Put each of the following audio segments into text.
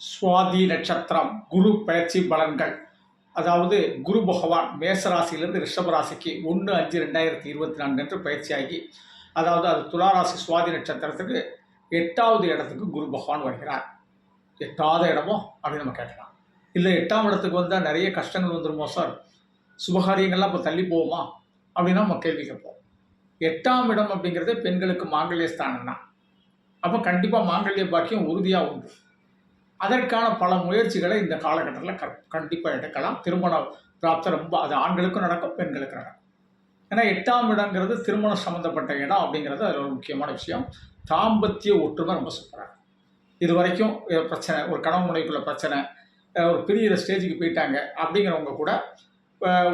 சுவாதி நட்சத்திரம் குரு பயிற்சி பலன்கள். அதாவது குரு பகவான் மேசராசியிலிருந்து ரிஷபராசிக்கு ஒன்று அஞ்சு ரெண்டாயிரத்தி இருபத்தி நான்கு என்று பயிற்சியாகி அதாவது அது துளாராசி சுவாதி நட்சத்திரத்துக்கு எட்டாவது இடத்துக்கு குரு பகவான் வருகிறார். எட்டாவது இடமோ அப்படின்னு நம்ம கேட்கலாம் இல்லை எட்டாம் இடத்துக்கு வந்தால் நிறைய கஷ்டங்கள் வந்துருமோ சார்? சுபகாரியங்கள்லாம் இப்போ தள்ளி போகுமா? அப்படின்னா நம்ம கேள்வி கேட்போம். எட்டாம் இடம் அப்படிங்கிறது பெண்களுக்கு மாங்கல்ய ஸ்தானம் தான் அப்போ கண்டிப்பாக மாங்கல்ய பாக்கியம் உறுதியாக உண்டு. அதற்கான பல முயற்சிகளை இந்த காலகட்டத்தில் க கண்டிப்பாக எடுக்கலாம். திருமண பிராப்தம் ரொம்ப அது ஆண்களுக்கும் நடக்கும் பெண்களுக்கும் நடக்கும். ஏன்னா எட்டாம் இடங்கிறது திருமணம் சம்மந்தப்பட்ட இடம் அப்படிங்கிறது அதில் ஒரு முக்கியமான விஷயம். தாம்பத்திய ஒற்றுமை ரொம்ப சூப்பராக இது வரைக்கும் பிரச்சனை ஒரு கணவன் முனைக்குள்ள பிரச்சனை ஒரு பெரிய ஸ்டேஜுக்கு போயிட்டாங்க அப்படிங்கிறவங்க கூட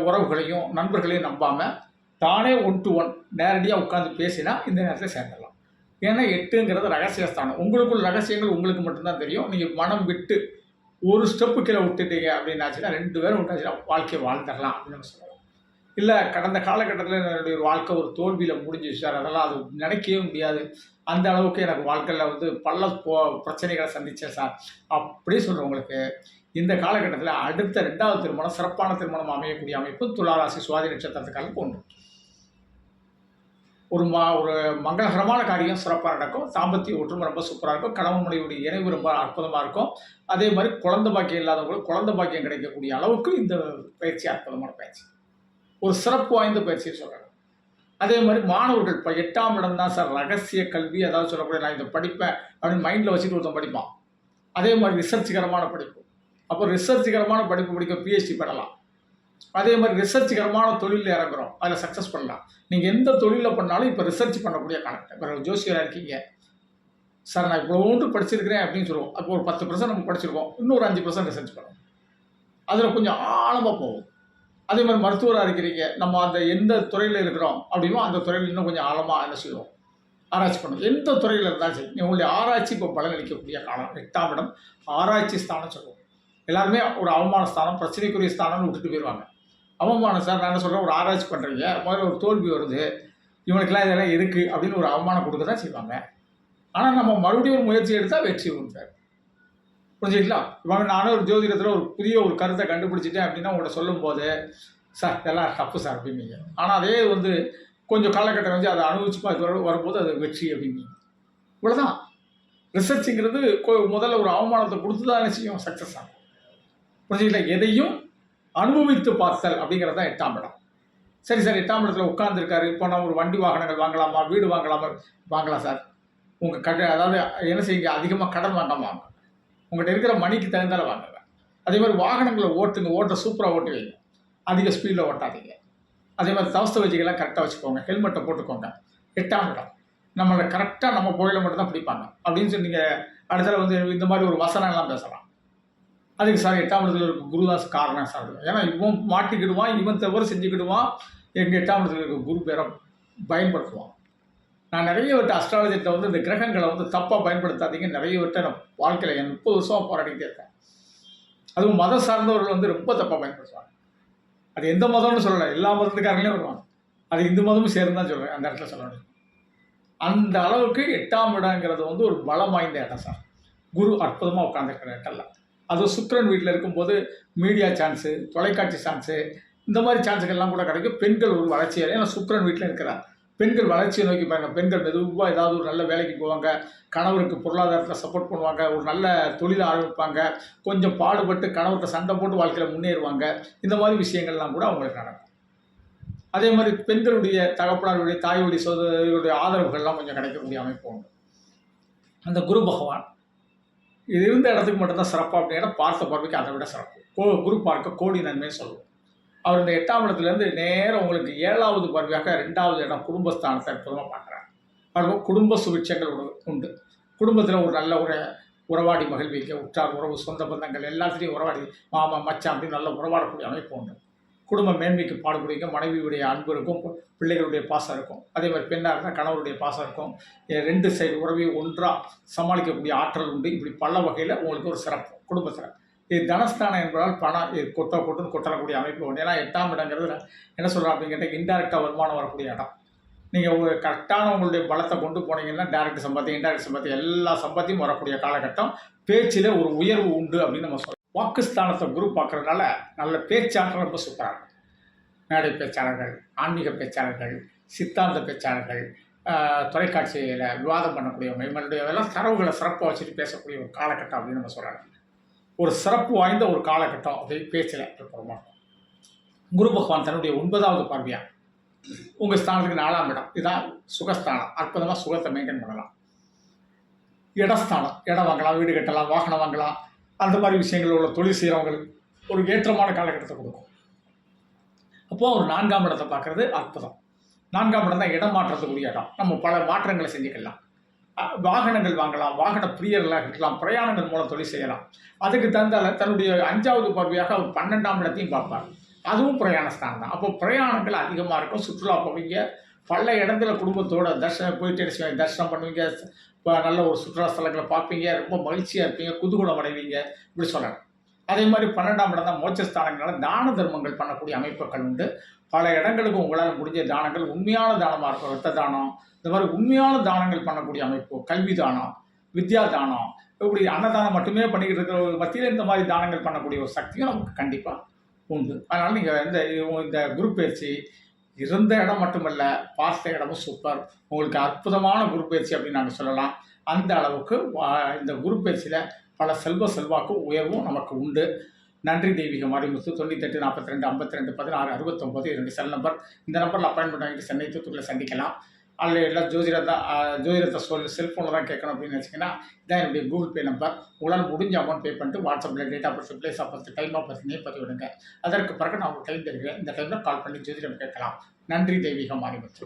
உறவுகளையும் நண்பர்களையும் நம்பாமல் தானே ஒன் டு ஒன் நேரடியாக உட்காந்து பேசினா இந்த நேரத்தில் சேர்ந்துடலாம். ஏன்னா எட்டுங்கிறது ரகசியஸ்தானம். உங்களுக்குள்ள ரகசியங்கள் உங்களுக்கு மட்டும்தான் தெரியும். நீங்கள் மனம் விட்டு ஒரு ஸ்டெப்பு கீழே விட்டுட்டீங்க அப்படின்னாச்சுன்னா ரெண்டு பேரும் விட்டாச்சுன்னா வாழ்க்கையை வாழ்ந்துடலாம் அப்படின்னு நம்ம சொல்லலாம் இல்லை கடந்த காலகட்டத்தில் என்னுடைய வாழ்க்கை ஒரு தோல்வியில் முடிஞ்சிச்சு சார். அதெல்லாம் அது நினைக்கவே முடியாது. அந்த அளவுக்கு எனக்கு வாழ்க்கையில் வந்து பல போ பிரச்சனைகளை சந்தித்தேன் சார். அப்படி சொல்கிறவங்களுக்கு இந்த காலகட்டத்தில் அடுத்த ரெண்டாவது திருமணம் சிறப்பான திருமணம் அமையக்கூடிய அமைப்பு துளாராசி சுவாதி நட்சத்திரத்துக்காக உண்டு ஒரு மா ஒரு மங்களகரமான காரியம் சிறப்பாக நடக்கும். தாம்பத்திய ஒற்றுமை ரொம்ப சூப்பராக இருக்கும். கணவன் மனைவியுடைய இணைவு ரொம்ப அற்புதமாக இருக்கும். அதே மாதிரி குழந்த பாக்கியம் இல்லாதவங்களுக்கு குழந்தை பாக்கியம் கிடைக்கக்கூடிய அளவுக்கு இந்த பயிற்சி அற்புதமான பயிற்சி. ஒரு சிறப்பு வாய்ந்த பயிற்சியை சொல்கிறாங்க அதே மாதிரி மாணவர்கள் இப்போ எட்டாம் இடம் தான் சார். ரகசிய கல்வி அதாவது சொல்லக்கூடிய நான் இதை படிப்பேன் அப்படின்னு மைண்டில் வச்சுட்டு ஒருத்தன் படிப்பான். அதே மாதிரி ரிசர்ச்சிகரமான படிப்பு. அப்போ ரிசர்ச்சிகரமான படிப்பு படிக்க பிஹெச்டி பண்ணலாம் அதே மாதிரி ரிசர்ச்சிகரமான தொழிலில் இறங்குறோம். அதில் சக்ஸஸ் பண்ணலாம். நீங்கள் எந்த தொழிலில் பண்ணாலும் இப்போ ரிசர்ச் பண்ணக்கூடிய காலகட்டம் இப்போ ஜோசியராக இருக்கீங்க. சார் நான் இவ்வளோ ஒன்று படிச்சிருக்கிறேன் அப்படின்னு சொல்லுவோம். அப்போ ஒரு பத்து பர்சன்ட் நம்ம படிச்சிருக்கோம் இன்னொரு அஞ்சு பர்சன்ட் ரிசர்ச் பண்ணுவோம் அதில் கொஞ்சம் ஆழமாக போகும். அதே மாதிரி மருத்துவராக இருக்கிறீங்க. நம்ம அந்த எந்த துறையில் இருக்கிறோம் அப்படிமோ அந்த துறையில் இன்னும் கொஞ்சம் ஆழமாக என்ன செய்வோம்? ஆராய்ச்சி பண்ணுவோம் எந்த துறையில் இருந்தாலும் சரி உங்களுடைய ஆராய்ச்சி இப்போ பலனளிக்கக்கூடிய காலம். எட்டாம் இடம் ஆராய்ச்சி ஸ்தானம் சொல்லுவோம். எல்லாருமே ஒரு அவமான ஸ்தானம் பிரச்சனைக்குரிய ஸ்தானம்னு விட்டுட்டு போயிடுவாங்க அவமானம் சார் நான் சொல்கிறேன் ஒரு ஆராய்ச்சி பண்ணுறீங்க முதல்ல ஒரு தோல்வி வருது இவனுக்கெல்லாம் இதெல்லாம் இருக்குது அப்படின்னு ஒரு அவமானம் கொடுக்க தான் செய்வாங்க. ஆனால் நம்ம மறுபடியும் ஒரு முயற்சி எடுத்தால் வெற்றி உண்டு சார். புரிஞ்சுங்களா இவங்க நானே ஒரு ஜோதிடத்தில் ஒரு புதிய ஒரு கருத்தை கண்டுபிடிச்சிட்டேன் அப்படின்னா உங்கள்கிட்ட சொல்லும்போது சார் இதெல்லாம் தப்பு சார் அப்படின்னீங்க. ஆனால் அதே வந்து கொஞ்சம் காலகட்டம் வந்து அதை அனுபவிச்சு பார்த்து வரும்போது அது வெற்றி அப்படின்னீங்க. இவ்வளோதான் ரிசர்ச்சுங்கிறது கொ- முதல்ல ஒரு அவமானத்தை கொடுத்து தான் என்ன செய்யும்? சக்ஸஸ் ஆகும். புரிஞ்சுங்களா எதையும் அனுபவித்து பார்த்தல் அப்படிங்கிறது தான் எட்டாம் இடம். சரி சார் எட்டாம் இடத்துல உட்காந்துருக்காரு இப்போ நான் ஒரு வண்டி வாகனங்கள் வாங்கலாமா? வீடு வாங்கலாமா? வாங்கலாம் சார். உங்கள் கட அதாவது என்ன செய்யுங்க அதிகமாக கடன் வாங்காமல் வாங்க. உங்கள்கிட்ட இருக்கிற மணிக்கு தகுந்தால வாங்குங்க. அதே மாதிரி வாகனங்களை ஓட்டுங்க. ஓட்ட சூப்பராக ஓட்டுவீங்க அதிக ஸ்பீடில் ஓட்டாதீங்க. அதே மாதிரி தவஸ்த வச்சிகளாம் கரெக்டாக வச்சுக்கோங்க. ஹெல்மெட்டை போட்டுக்கோங்க. எட்டாம் இடம். நம்மளை கரெக்டாக நம்ம புகையில மட்டும் தான் பிடிப்பாங்க. அப்படின்னு சொல்லி நீங்கள் அடுத்த வந்து இந்த மாதிரி ஒரு வசனம்லாம் பேசலாம். அதுக்கு சார் எட்டாம் இடத்துல இருக்க குருதாஸ் காரணம் சார். ஏன்னா இவன் மாட்டிக்கிடுவான் இவன் தவிர செஞ்சுக்கிடுவான். எங்கள் எட்டாம் இடத்துல இருக்க குரு பேரை பயன்படுத்துவான். நான் நிறைய விட்ட அஸ்ட்ராலஜியில் வந்து இந்த கிரகங்களை வந்து தப்பாக பயன்படுத்தாதீங்க. நிறைய விட்ட நான் வாழ்க்கையில் என் முப்பது வருஷமாக போராடிக்கிட்டே இருக்கேன். அதுவும் மதம் சார்ந்தவர்கள் வந்து ரொம்ப தப்பாக பயன்படுத்துவாங்க. அது எந்த மதம்னு சொல்லலை. எல்லா மதத்துக்காரங்களையும் வருவாங்க. அது இந்து மதமும் சேர்ந்து தான் சொல்லுவேன். அந்த இடத்துல சொல்ல முடியும். அந்த அளவுக்கு எட்டாம் இடங்கிறது வந்து ஒரு பலம் வாய்ந்த இடம் சார். குரு அற்புதமாக உட்காந்துருக்கிற இடம்ல அதுவும் சுக்ரன் வீட்டில் இருக்கும்போது மீடியா சான்ஸு தொலைக்காட்சி சான்ஸு இந்த மாதிரி சான்ஸுகள்லாம் கூட கிடைக்கும். பெண்கள் ஒரு வளர்ச்சி ஏன்னா சுக்ரன் வீட்டில் இருக்கிறார். பெண்கள் வளர்ச்சியை நோக்கி பாருங்க. பெண்கள் மெதுவாக ஏதாவது ஒரு நல்ல வேலைக்கு போவாங்க. கணவருக்கு பொருளாதாரத்தில் சப்போர்ட் பண்ணுவாங்க. ஒரு நல்ல தொழில் ஆரம்பிப்பாங்க. கொஞ்சம் பாடுபட்டு கணவர்கிட்ட சண்டை போட்டு வாழ்க்கையில் முன்னேறுவாங்க. இந்த மாதிரி விஷயங்கள்லாம் கூட அவங்களுக்கு நடக்கும். அதே மாதிரி பெண்களுடைய தகப்பனாருடைய தாயுடைய சோதரியுடைய ஆதரவுகள்லாம் கொஞ்சம் கிடைக்கக்கூடிய அமைப்பு உண்டு. அந்த குரு பகவான் இது இருந்த இடத்துக்கு மட்டும்தான் சிறப்பு அப்படின்னா பார்த்த பார்வைக்கு அதை விட சிறப்பு. கோ குரு பார்க்க கோடி நன்மை சொல்லுவோம். அவர் இந்த எட்டாம் இடத்துலேருந்து நேரம் உங்களுக்கு ஏழாவது பார்வையாக ரெண்டாவது இடம் குடும்பஸ்தானத்தை அற்புதமாக பார்க்குறாரு. அதுவும் குடும்ப சுபிட்சங்கள் உண்டு- உண்டு. குடும்பத்தில் ஒரு நல்ல ஒரு உறவாடி மகிழ்விக்க உற்றார் உறவு சொந்த பந்தங்கள் எல்லாத்துலேயும் உறவாடி மாமா மச்சான் அப்படின்னு நல்ல உறவாடக்கூடிய அமைப்பு உண்டு. குடும்ப மேன்மைக்கு பாடுபடுவீங்க மனைவியுடைய அன்பு இருக்கும் பிள்ளைகளுடைய பாசம் இருக்கும். அதே மாதிரி பெண்ணாக இருந்தால் கணவருடைய பாசம் இருக்கும். ரெண்டு சைடு உறவையும் ஒன்றாக சமாளிக்கக்கூடிய ஆற்றல் உண்டு. இப்படி பல வகையில் உங்களுக்கு ஒரு சிறப்பு குடும்ப சிறப்பு. இது தனஸ்தானம் என்பதால் பணம் இது கொட்ட கொட்டுன்னு கொட்டக்கூடிய அமைப்பு உண்டு. ஏன்னா எட்டாம் இடங்கிறது என்ன சொல்கிறோம் அப்படின்னு கேட்டால் இன்டெரக்டாக வருமானம் வரக்கூடிய இடம். நீங்கள் ஒரு கரெக்டான உங்களுடைய பலத்தை கொண்டு போனீங்கன்னா டேரக்ட் சம்பாத்தியம் இன்டெரக்ட் சம்பாத்தியம் எல்லா சம்பாத்தியம் வரக்கூடிய காலகட்டம் பேச்சில் ஒரு உயர்வு உண்டு அப்படின்னு நம்ம சொல்லலாம் வாக்குஸ்தானத்தை குரூப் பார்க்குறதுனால நல்ல பேச்சாளர் ரொம்ப சூப்பராக இருக்கும். மேடை பேச்சாளர்கள் ஆன்மீக பேச்சாளர்கள் சித்தாந்த பேச்சாளர்கள் தொலைக்காட்சியில் விவாதம் பண்ணக்கூடியவங்க இவங்களுடைய எல்லாம் தரவுகளை சிறப்பாக வச்சுட்டு பேசக்கூடிய ஒரு காலகட்டம் அப்படின்னு நம்ம சொல்லலாம் ஒரு சிறப்பு வாய்ந்த ஒரு காலகட்டம் அப்படி பேச்சில் இருக்கிறோமா குரு பகவான் தன்னுடைய ஒன்பதாவது பார்வையாக உங்கள் ஸ்தானத்துக்கு நாலாம் இடம். இதுதான் சுகஸ்தானம். அற்புதமாக சுகத்தை மெயின்டைன் பண்ணலாம். இடஸ்தானம். இடம் வாங்கலாம் வீடு கட்டலாம் வாகனம் வாங்கலாம். அந்த மாதிரி விஷயங்கள் உள்ள தொழில் செய்கிறவங்களுக்கு ஒரு ஏற்றமான காலகட்டத்தை கொடுக்கும். அப்போது ஒரு நான்காம் இடத்தை பார்க்குறது அற்புதம். நான்காம் இடம் தான் இடம் மாற்றத்துக்குரிய இடம். நம்ம பல மாற்றங்களை செஞ்சுக்கலாம். வாகனங்கள் வாங்கலாம் வாகன பிரியர்களாக இருக்கலாம் பிரயாணங்கள் மூலம் தொழில் செய்யலாம். அதுக்கு தந்தால தன்னுடைய அஞ்சாவது பார்வையாக அவர் பன்னெண்டாம் இடத்தையும் பார்ப்பார். அதுவும் பிரயாண ஸ்தானம் தான். அப்போ பிரயாணங்கள் அதிகமாக இருக்கும். சுற்றுலா போவீங்க பல இடத்துல குடும்பத்தோட தர்ஷனம் போயிட்டு என்ன பண்ணுவீங்க. இப்போ நல்ல ஒரு சுற்றுலா ஸ்தலங்களை பார்ப்பீங்க. ரொம்ப மகிழ்ச்சியாக இருப்பீங்க. குதுகுணம் அடைவீங்க. இப்படி சொல்லலாம் அதே மாதிரி பன்னெண்டாம் இடம் தான் மோட்சஸ்தானங்களால் தான தர்மங்கள் பண்ணக்கூடிய அமைப்புகள் உண்டு. பல இடங்களுக்கு உங்களால் முடிஞ்ச தானங்கள் உண்மையான தானமாக இருக்கும். ரத்த தானம் இந்த மாதிரி உண்மையான தானங்கள் பண்ணக்கூடிய அமைப்பு. கல்வி தானம் வித்யா தானம் இப்படி அன்னதானம் மட்டுமே பண்ணிக்கிட்டு இருக்கிற மத்தியில் இந்த மாதிரி தானங்கள் பண்ணக்கூடிய ஒரு சக்தியும் நமக்கு கண்டிப்பாக உண்டு. அதனால் நீங்கள் இந்த இந்த குரு பயிற்சி இருந்த இடம் மட்டுமல்ல பார்த்த இடமும் சூப்பர் உங்களுக்கு அற்புதமான குரு பயிற்சி அப்படின்னு நாங்கள் சொல்லலாம். அந்த அளவுக்கு இந்த குரு பயிற்சியில் பல செல்வ செல்வாக்கும் உயர்வும் நமக்கு உண்டு. நன்றி தெய்வீக மாரிமுத்து தொண்ணூத்தெட்டு நாற்பத்தி ரெண்டு ஐம்பத்தி ரெண்டு பதினாறு அறுபத்தொம்போது இரண்டு செல் நம்பர் இந்த நம்பரில் அப்பாயின்மெண்ட் வாங்கிட்டு சென்னை தூத்துக்குள்ளே சந்திக்கலாம். அதில் எல்லாம் ஜோதிடத்தை ஜோதிடத்தை சொல் செல்ஃபோனில் தான் கேட்கணும் அப்படின்னு வச்சிங்கன்னா இதான் என்னுடைய கூகுள் பே நம்பர் உங்களால் முடிஞ்ச அமௌண்ட் பே பண்ணிட்டு வாட்ஸ்அப்பில் data birth place of birth time of birth name பதிவிடுங்க. அதற்கு பிறகு நான் உங்களுக்கு டைம் தருகிறேன். இந்த டைமில் கால் பண்ணி ஜோதிடம் கேட்கலாம். நன்றி தெய்வீக மாரிமுத்து